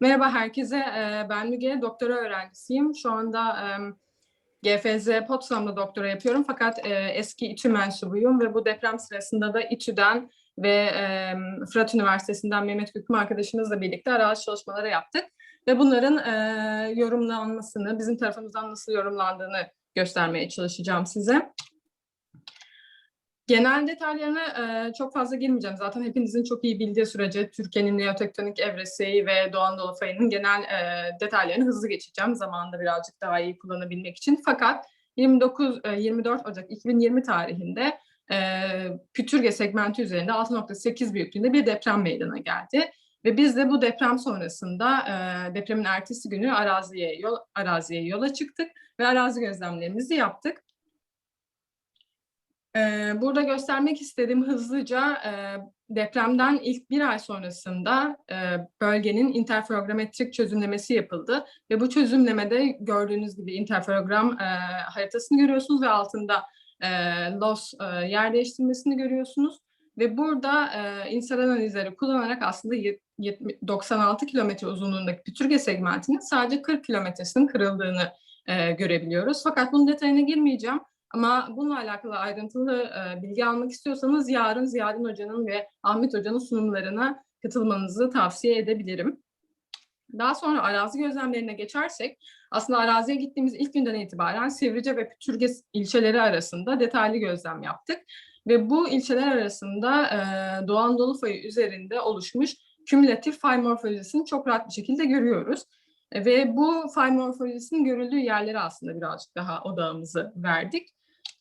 Merhaba herkese, Ee, ben Müge, doktora öğrencisiyim. Şu anda GFZ Potsdam'da doktora yapıyorum fakat e, eski İTÜ mensubuyum ve bu deprem sırasında da İTÜ'den ve Fırat Üniversitesi'nden Mehmet Hüküm arkadaşımızla birlikte arazi çalışmaları yaptık. Ve bunların e, yorumlanmasını, bizim tarafımızdan nasıl yorumlandığını göstermeye çalışacağım size. Genel detaylarına e, çok fazla girmeyeceğim. Zaten hepinizin çok iyi bildiği sürece Türkiye'nin neotektonik evresi ve Doğu Anadolu genel e, detaylarını hızlı geçeceğim. Zamanında birazcık daha iyi kullanabilmek için. Fakat 29 e, 24 Ocak 2020 tarihinde e, Pütürge segmenti üzerinde 6.8 büyüklüğünde bir deprem meydana geldi. Ve biz de bu deprem sonrasında e, depremin ertesi günü araziye yol, araziye yola çıktık ve arazi gözlemlerimizi yaptık. Burada göstermek istediğim hızlıca depremden ilk bir ay sonrasında bölgenin interferogrametrik çözümlemesi yapıldı. Ve bu çözümlemede gördüğünüz gibi interferogram haritasını görüyorsunuz ve altında LOS yer değiştirmesini görüyorsunuz. Ve burada insan analizleri kullanarak aslında yet- yetmi- 96 kilometre uzunluğundaki pütürge segmentinin sadece 40 kilometresinin kırıldığını görebiliyoruz. Fakat bunun detayına girmeyeceğim. Ama bununla alakalı ayrıntılı e, bilgi almak istiyorsanız yarın Ziyadin Hoca'nın ve Ahmet Hoca'nın sunumlarına katılmanızı tavsiye edebilirim. Daha sonra arazi gözlemlerine geçersek, aslında araziye gittiğimiz ilk günden itibaren Sivrice ve Pütürge ilçeleri arasında detaylı gözlem yaptık. Ve bu ilçeler arasında e, Doğu Anadolu fayı üzerinde oluşmuş kümülatif fay morfolojisini çok rahat bir şekilde görüyoruz. Ve bu fay morfolojisinin görüldüğü yerlere aslında birazcık daha odağımızı verdik.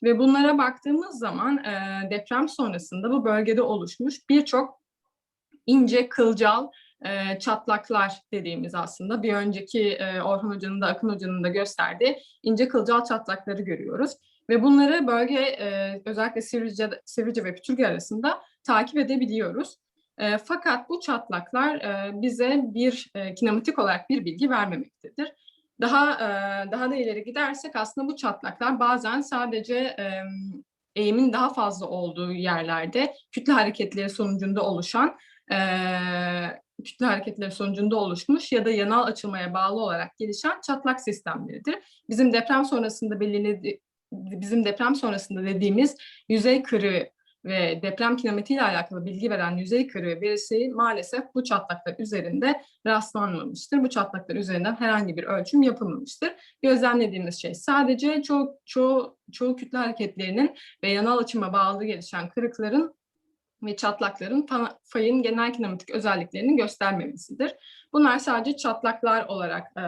Ve bunlara baktığımız zaman e, deprem sonrasında bu bölgede oluşmuş birçok ince kılcal e, çatlaklar dediğimiz aslında bir önceki e, Orhan Hoca'nın da Akın Hoca'nın da gösterdiği ince kılcal çatlakları görüyoruz. Ve bunları bölge e, özellikle Sivrice, Sivrice ve Pütürge arasında takip edebiliyoruz. E, fakat bu çatlaklar e, bize bir e, kinematik olarak bir bilgi vermemektedir. Daha daha da ileri gidersek aslında bu çatlaklar bazen sadece eğimin daha fazla olduğu yerlerde kütle hareketleri sonucunda oluşan kütle hareketleri sonucunda oluşmuş ya da yanal açılmaya bağlı olarak gelişen çatlak sistemleridir. Bizim deprem sonrasında belirledi bizim deprem sonrasında dediğimiz yüzey kırığı ve deprem kinematiği ile alakalı bilgi veren yüzey kırığı verisi maalesef bu çatlaklar üzerinde rastlanmamıştır. Bu çatlaklar üzerinden herhangi bir ölçüm yapılmamıştır. Gözlemlediğimiz şey sadece çoğu, çoğu, çoğu kütle hareketlerinin ve yanal açıma bağlı gelişen kırıkların ve çatlakların fa- fayın genel kinematik özelliklerini göstermemesidir. Bunlar sadece çatlaklar olarak e,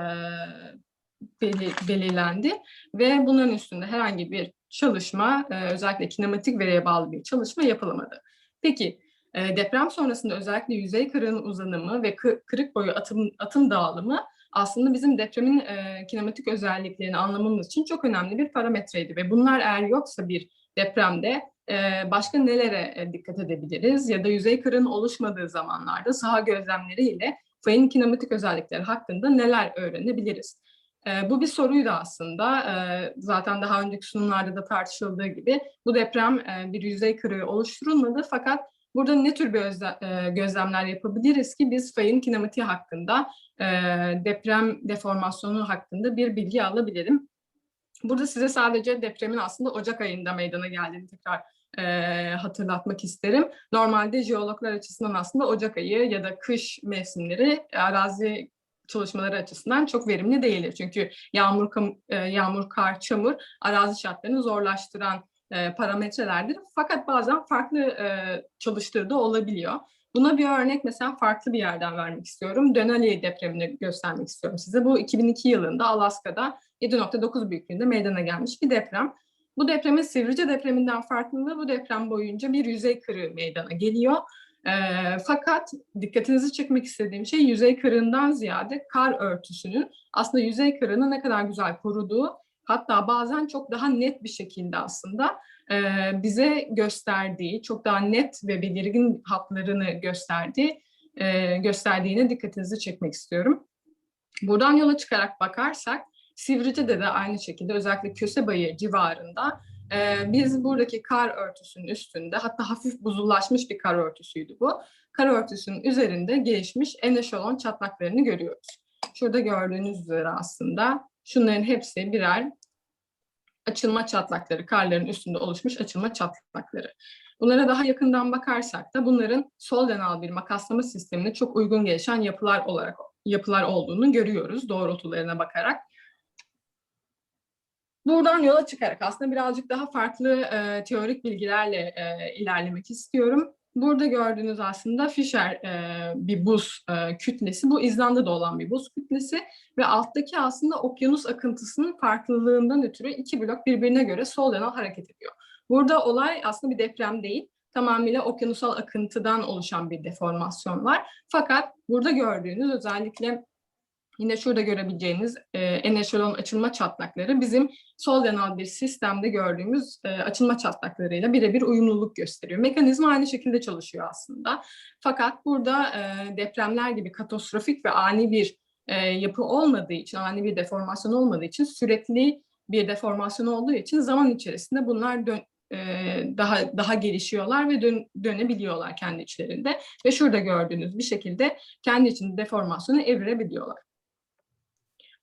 beli- belirlendi ve bunların üstünde herhangi bir çalışma, e, özellikle kinematik veriye bağlı bir çalışma yapılamadı. Peki e, deprem sonrasında özellikle yüzey kırığının uzanımı ve kı- kırık boyu atım, atım dağılımı aslında bizim depremin e, kinematik özelliklerini anlamamız için çok önemli bir parametreydi ve bunlar eğer yoksa bir depremde e, başka nelere e, dikkat edebiliriz ya da yüzey kırığının oluşmadığı zamanlarda saha gözlemleriyle fayın kinematik özellikleri hakkında neler öğrenebiliriz? E, bu bir soruydu aslında. E, zaten daha önceki sunumlarda da tartışıldığı gibi bu deprem e, bir yüzey kırığı oluşturulmadı fakat burada ne tür bir özle- e, gözlemler yapabiliriz ki biz fayın kinematiği hakkında e, deprem deformasyonu hakkında bir bilgi alabilirim. Burada size sadece depremin aslında Ocak ayında meydana geldiğini tekrar e, hatırlatmak isterim. Normalde jeologlar açısından aslında Ocak ayı ya da kış mevsimleri arazi çalışmaları açısından çok verimli değildir. Çünkü yağmur, kam- e, yağmur, kar, çamur arazi şartlarını zorlaştıran e, parametrelerdir. Fakat bazen farklı e, çalıştığı da olabiliyor. Buna bir örnek mesela farklı bir yerden vermek istiyorum. Denali depremini göstermek istiyorum size. Bu 2002 yılında Alaska'da 7.9 büyüklüğünde meydana gelmiş bir deprem. Bu depremin Sivrice depreminden farklılığı bu deprem boyunca bir yüzey kırığı meydana geliyor. E, fakat dikkatinizi çekmek istediğim şey yüzey kırığından ziyade kar örtüsünün aslında yüzey kırığını ne kadar güzel koruduğu hatta bazen çok daha net bir şekilde aslında e, bize gösterdiği, çok daha net ve belirgin hatlarını gösterdiği, e, gösterdiğine dikkatinizi çekmek istiyorum. Buradan yola çıkarak bakarsak Sivrice'de de aynı şekilde özellikle Kösebayı civarında e, biz buradaki kar örtüsünün üstünde hatta hafif buzullaşmış bir kar örtüsüydü bu. kara örtüsünün üzerinde gelişmiş en eşelon çatlaklarını görüyoruz. Şurada gördüğünüz üzere aslında şunların hepsi birer açılma çatlakları, karların üstünde oluşmuş açılma çatlakları. Bunlara daha yakından bakarsak da bunların sol denal bir makaslama sistemine çok uygun gelişen yapılar olarak yapılar olduğunu görüyoruz doğrultularına bakarak. Buradan yola çıkarak aslında birazcık daha farklı e, teorik bilgilerle e, ilerlemek istiyorum. Burada gördüğünüz aslında Fischer e, bir buz e, kütlesi. Bu İzlanda'da olan bir buz kütlesi ve alttaki aslında okyanus akıntısının farklılığından ötürü iki blok birbirine göre sol yana hareket ediyor. Burada olay aslında bir deprem değil. Tamamıyla okyanusal akıntıdan oluşan bir deformasyon var. Fakat burada gördüğünüz özellikle yine şurada görebileceğiniz e, en eşelon açılma çatlakları bizim sol yanal bir sistemde gördüğümüz e, açılma çatlaklarıyla birebir uyumluluk gösteriyor. Mekanizma aynı şekilde çalışıyor aslında. Fakat burada e, depremler gibi katastrofik ve ani bir e, yapı olmadığı için, ani bir deformasyon olmadığı için sürekli bir deformasyon olduğu için zaman içerisinde bunlar dön, e, daha daha gelişiyorlar ve dön, dönebiliyorlar kendi içlerinde ve şurada gördüğünüz bir şekilde kendi içinde deformasyonu evirebiliyorlar.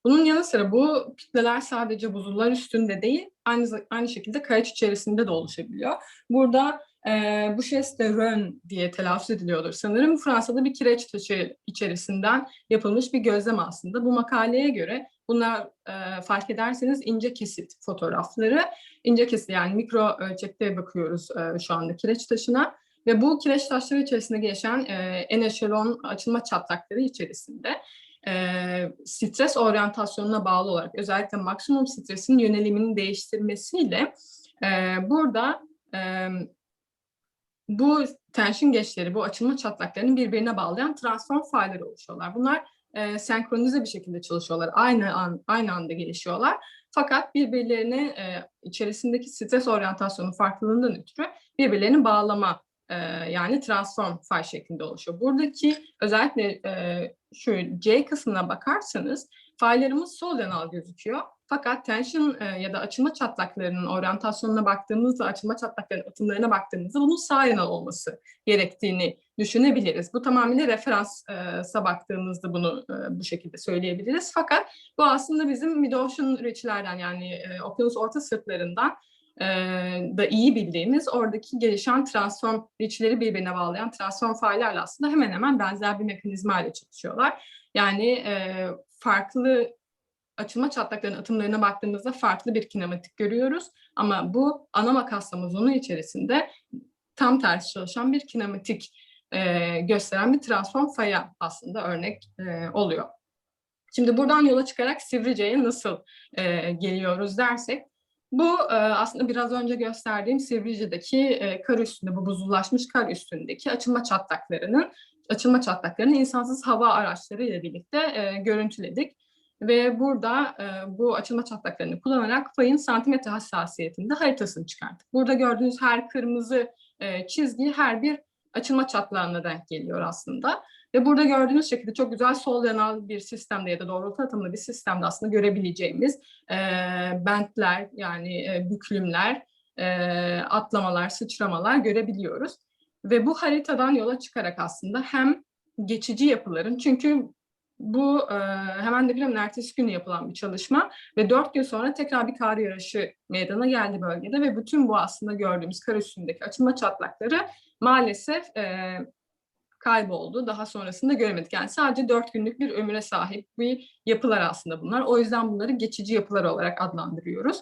Bunun yanı sıra bu kütleler sadece buzullar üstünde değil, aynı aynı şekilde kayaç içerisinde de oluşabiliyor. Burada e, bu de Rön diye telaffuz ediliyordur sanırım. Fransa'da bir kireç taşı içerisinden yapılmış bir gözlem aslında. Bu makaleye göre bunlar e, fark ederseniz ince kesit fotoğrafları. İnce kesit yani mikro ölçekte bakıyoruz e, şu anda kireç taşına. Ve bu kireç taşları içerisinde geçen e, en eşelon açılma çatlakları içerisinde e, stres oryantasyonuna bağlı olarak özellikle maksimum stresin yönelimini değiştirmesiyle e, burada e, bu tension geçleri, bu açılma çatlaklarının birbirine bağlayan transform failleri oluşuyorlar. Bunlar e, senkronize bir şekilde çalışıyorlar. Aynı an, aynı anda gelişiyorlar. Fakat birbirlerine e, içerisindeki stres oryantasyonu farklılığından ötürü birbirlerini bağlama yani transform fay şeklinde oluşuyor. Buradaki özellikle şu C kısmına bakarsanız faylarımız sol yanal gözüküyor. Fakat tension ya da açılma çatlaklarının oryantasyonuna baktığımızda, açılma çatlaklarının atımlarına baktığımızda bunun sağ yanal olması gerektiğini düşünebiliriz. Bu tamamıyla referansa baktığımızda bunu bu şekilde söyleyebiliriz. Fakat bu aslında bizim mid-ocean ridge'lerden yani okyanus orta sırtlarından e, da iyi bildiğimiz oradaki gelişen transform ridge'leri birbirine bağlayan transform faillerle aslında hemen hemen benzer bir mekanizma ile çalışıyorlar. Yani e, farklı açılma çatlaklarının atımlarına baktığımızda farklı bir kinematik görüyoruz. Ama bu ana makaslama zonu içerisinde tam tersi çalışan bir kinematik e, gösteren bir transform faya aslında örnek e, oluyor. Şimdi buradan yola çıkarak Sivrice'ye nasıl e, geliyoruz dersek, bu e, aslında biraz önce gösterdiğim Sivrice'deki e, kar üstünde, bu buzullaşmış kar üstündeki açılma çatlaklarının açılma çatlaklarını insansız hava araçları ile birlikte e, görüntüledik. Ve burada bu açılma çatlaklarını kullanarak fayın santimetre hassasiyetinde haritasını çıkarttık. Burada gördüğünüz her kırmızı çizgi her bir açılma çatlağına denk geliyor aslında. Ve burada gördüğünüz şekilde çok güzel sol yanal bir sistemde ya da doğrultu atımlı bir sistemde aslında görebileceğimiz e, bentler yani e, bükülümler, e, atlamalar, sıçramalar görebiliyoruz. Ve bu haritadan yola çıkarak aslında hem geçici yapıların çünkü bu e, hemen depremin ertesi günü yapılan bir çalışma ve dört gün sonra tekrar bir kar yağışı meydana geldi bölgede ve bütün bu aslında gördüğümüz kar üstündeki açılma çatlakları maalesef e, kayboldu. Daha sonrasında göremedik. Yani sadece dört günlük bir ömüre sahip bir yapılar aslında bunlar. O yüzden bunları geçici yapılar olarak adlandırıyoruz.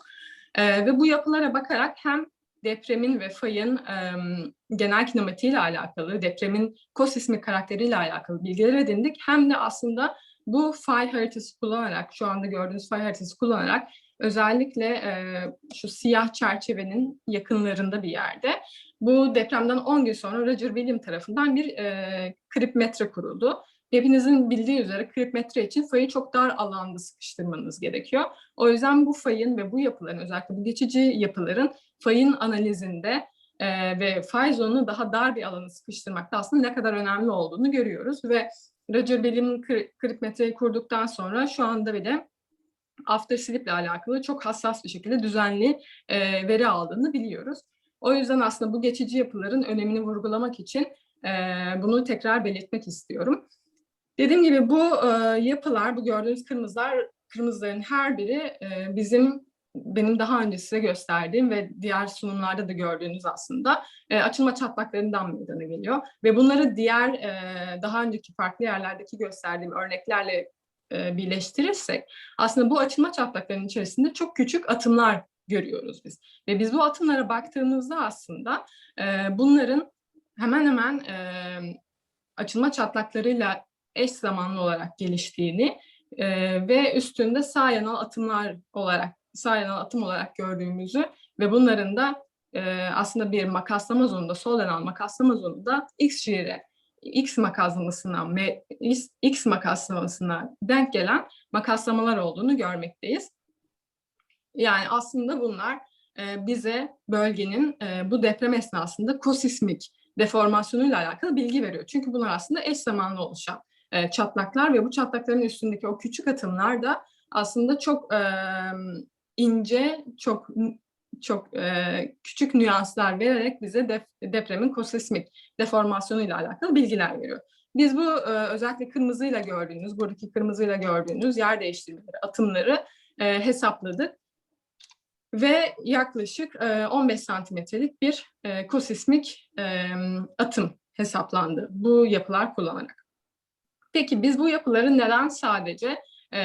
E, ve bu yapılara bakarak hem depremin ve fayın e, genel kinematiğiyle alakalı, depremin kosismik karakteriyle alakalı bilgiler edindik. Hem de aslında bu fay haritası kullanarak, şu anda gördüğünüz fay haritası kullanarak özellikle e, şu siyah çerçevenin yakınlarında bir yerde bu depremden 10 gün sonra Roger William tarafından bir e, kripmetre kuruldu. Hepinizin bildiği üzere kripmetre için fayı çok dar alanda sıkıştırmanız gerekiyor. O yüzden bu fayın ve bu yapıların özellikle bu geçici yapıların fayın analizinde e, ve fay zonunu daha dar bir alana sıkıştırmakta aslında ne kadar önemli olduğunu görüyoruz. Ve Roger Bell'in kripmetreyi kurduktan sonra şu anda bile after sleep ile alakalı çok hassas bir şekilde düzenli e, veri aldığını biliyoruz. O yüzden aslında bu geçici yapıların önemini vurgulamak için e, bunu tekrar belirtmek istiyorum. Dediğim gibi bu e, yapılar, bu gördüğünüz kırmızılar, kırmızıların her biri e, bizim benim daha önce size gösterdiğim ve diğer sunumlarda da gördüğünüz aslında e, açılma çatlaklarından meydana geliyor. Ve bunları diğer e, daha önceki farklı yerlerdeki gösterdiğim örneklerle e, birleştirirsek aslında bu açılma çatlaklarının içerisinde çok küçük atımlar görüyoruz biz. Ve biz bu atımlara baktığımızda aslında e, bunların hemen hemen e, açılma çatlaklarıyla eş zamanlı olarak geliştiğini e, ve üstünde sağ yanal atımlar olarak sağ yanal atım olarak gördüğümüzü ve bunların da e, aslında bir makaslama zonunda, sol yanal makaslama zonunda X şiire, X makaslamasına, X makaslamasına denk gelen makaslamalar olduğunu görmekteyiz. Yani aslında bunlar e, bize bölgenin e, bu deprem esnasında kosismik deformasyonuyla alakalı bilgi veriyor. Çünkü bunlar aslında eş zamanlı oluşan e, çatlaklar ve bu çatlakların üstündeki o küçük atımlar da aslında çok ince, çok çok küçük nüanslar vererek bize depremin kosismik deformasyonuyla alakalı bilgiler veriyor. Biz bu özellikle kırmızıyla gördüğünüz, buradaki kırmızıyla gördüğünüz yer değiştirmeleri, atımları hesapladık. Ve yaklaşık e, 15 santimetrelik bir e, kosismik e, atım hesaplandı bu yapılar kullanarak. Peki biz bu yapıları neden sadece e,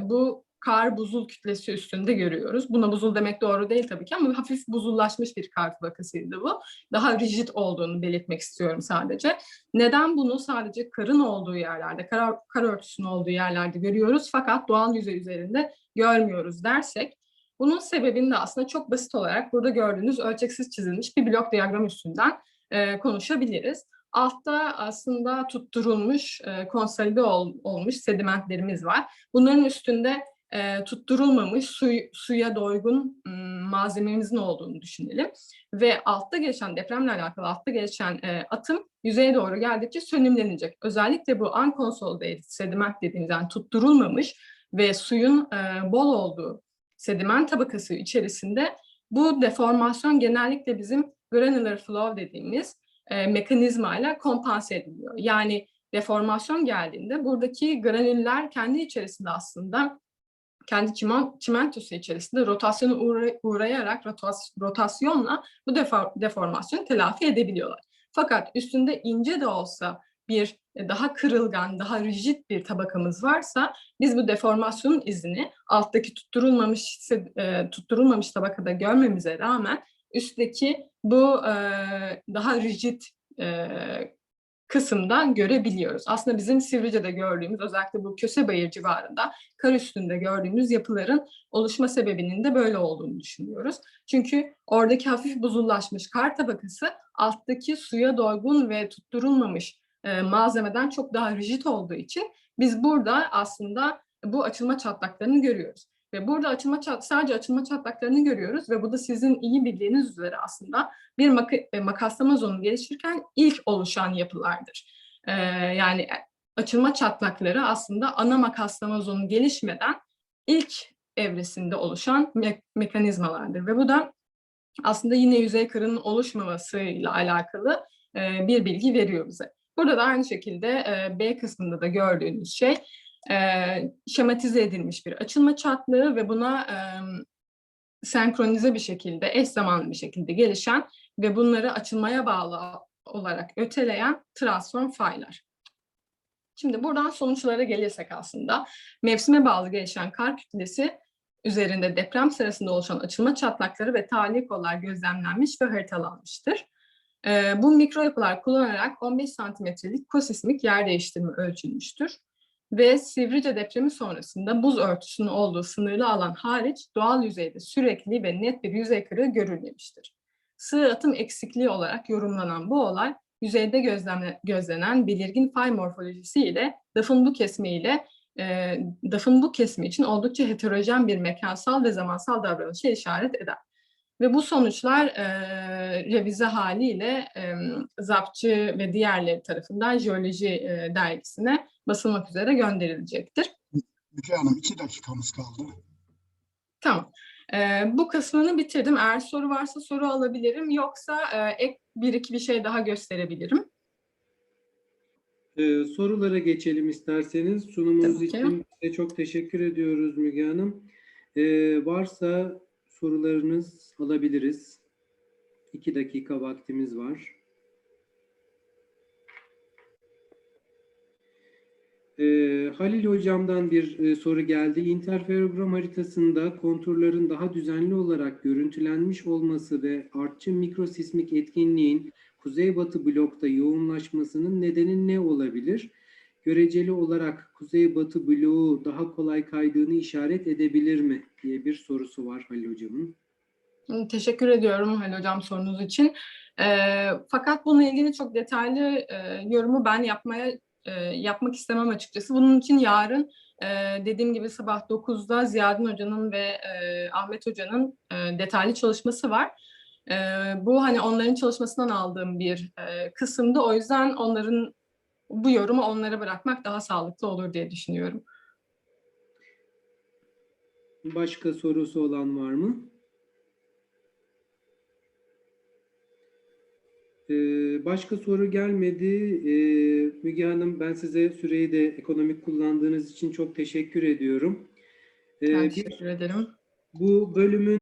bu kar buzul kütlesi üstünde görüyoruz. Buna buzul demek doğru değil tabii ki ama hafif buzullaşmış bir kar tabakasıydı bu. Daha rigid olduğunu belirtmek istiyorum sadece. Neden bunu sadece karın olduğu yerlerde, kar, kar örtüsünün olduğu yerlerde görüyoruz fakat doğal yüzey üzerinde görmüyoruz dersek bunun sebebini de aslında çok basit olarak burada gördüğünüz ölçeksiz çizilmiş bir blok diyagram üstünden e, konuşabiliriz. Altta aslında tutturulmuş, e, konsolide ol, olmuş sedimentlerimiz var. Bunların üstünde e, tutturulmamış su, suya doygun m, malzememizin olduğunu düşünelim. Ve altta geçen depremle alakalı altta geçen e, atım yüzeye doğru geldikçe sönümlenecek. Özellikle bu unconsolidated sediment dediğimiz yani tutturulmamış ve suyun e, bol olduğu sediment tabakası içerisinde bu deformasyon genellikle bizim granular flow dediğimiz e, mekanizmayla kompanse ediliyor. Yani deformasyon geldiğinde buradaki granüller kendi içerisinde aslında kendi çimentosu içerisinde rotasyona uğrayarak rotas rotasyonla bu deformasyonu telafi edebiliyorlar. Fakat üstünde ince de olsa bir daha kırılgan, daha rigid bir tabakamız varsa biz bu deformasyonun izini alttaki tutturulmamış e, tutturulmamış tabakada görmemize rağmen üstteki bu e, daha rigid kısımdan görebiliyoruz. Aslında bizim Sivrice'de gördüğümüz özellikle bu Kösebayır civarında kar üstünde gördüğümüz yapıların oluşma sebebinin de böyle olduğunu düşünüyoruz. Çünkü oradaki hafif buzullaşmış kar tabakası alttaki suya doygun ve tutturulmamış e, malzemeden çok daha rigid olduğu için biz burada aslında bu açılma çatlaklarını görüyoruz. Ve burada açılma çat, sadece açılma çatlaklarını görüyoruz ve bu da sizin iyi bildiğiniz üzere aslında bir mak e, makaslama zonu gelişirken ilk oluşan yapılardır. Ee, yani açılma çatlakları aslında ana makaslama zonu gelişmeden ilk evresinde oluşan me mekanizmalardır. Ve bu da aslında yine yüzey kırının oluşmamasıyla alakalı e, bir bilgi veriyor bize. Burada da aynı şekilde B kısmında da gördüğünüz şey şematize edilmiş bir açılma çatlığı ve buna senkronize bir şekilde, eş zamanlı bir şekilde gelişen ve bunları açılmaya bağlı olarak öteleyen transform faylar. Şimdi buradan sonuçlara gelirsek aslında mevsime bağlı gelişen kar kütlesi üzerinde deprem sırasında oluşan açılma çatlakları ve tali kollar gözlemlenmiş ve haritalanmıştır. Ee, bu mikro yapılar kullanarak 15 santimetrelik kosismik yer değiştirme ölçülmüştür ve Sivrice depremi sonrasında buz örtüsünün olduğu sınırlı alan hariç doğal yüzeyde sürekli ve net bir yüzey kırığı görülmemiştir. Sığ atım eksikliği olarak yorumlanan bu olay, yüzeyde gözlemle, gözlenen belirgin fay morfolojisi ile dafın bu kesme ile e, dafın bu kesimi için oldukça heterojen bir mekansal ve zamansal davranışa işaret eder. Ve bu sonuçlar e, revize haliyle e, Zapçı ve diğerleri tarafından Jeoloji e, dergisine basılmak üzere gönderilecektir. Müge Hanım iki dakikamız kaldı. Tamam. E, bu kısmını bitirdim. Eğer soru varsa soru alabilirim. Yoksa e, ek bir iki bir şey daha gösterebilirim. Ee, sorulara geçelim isterseniz. Sunumunuz Tabii ki. için size çok teşekkür ediyoruz Müge Hanım. Ee, varsa sorularınız alabiliriz. İki dakika vaktimiz var. Ee, Halil Hocam'dan bir e, soru geldi. İnterferogram haritasında konturların daha düzenli olarak görüntülenmiş olması ve artçı mikrosismik etkinliğin kuzeybatı blokta yoğunlaşmasının nedeni ne olabilir? Göreceli olarak kuzeybatı bloğu daha kolay kaydığını işaret edebilir mi diye bir sorusu var Halil Hocam'ın. Teşekkür ediyorum Halil Hocam sorunuz için. Ee, fakat bununla ilgili çok detaylı e, yorumu ben yapmaya e, yapmak istemem açıkçası. Bunun için yarın e, dediğim gibi sabah 9'da Ziyadin Hoca'nın ve e, Ahmet Hoca'nın e, detaylı çalışması var. E, bu hani onların çalışmasından aldığım bir e, kısımdı. O yüzden onların bu yorumu onlara bırakmak daha sağlıklı olur diye düşünüyorum. Başka sorusu olan var mı? Ee, başka soru gelmedi. Ee, Müge Hanım ben size süreyi de ekonomik kullandığınız için çok teşekkür ediyorum. Ee, Ben bir- teşekkür ederim. bu bölümün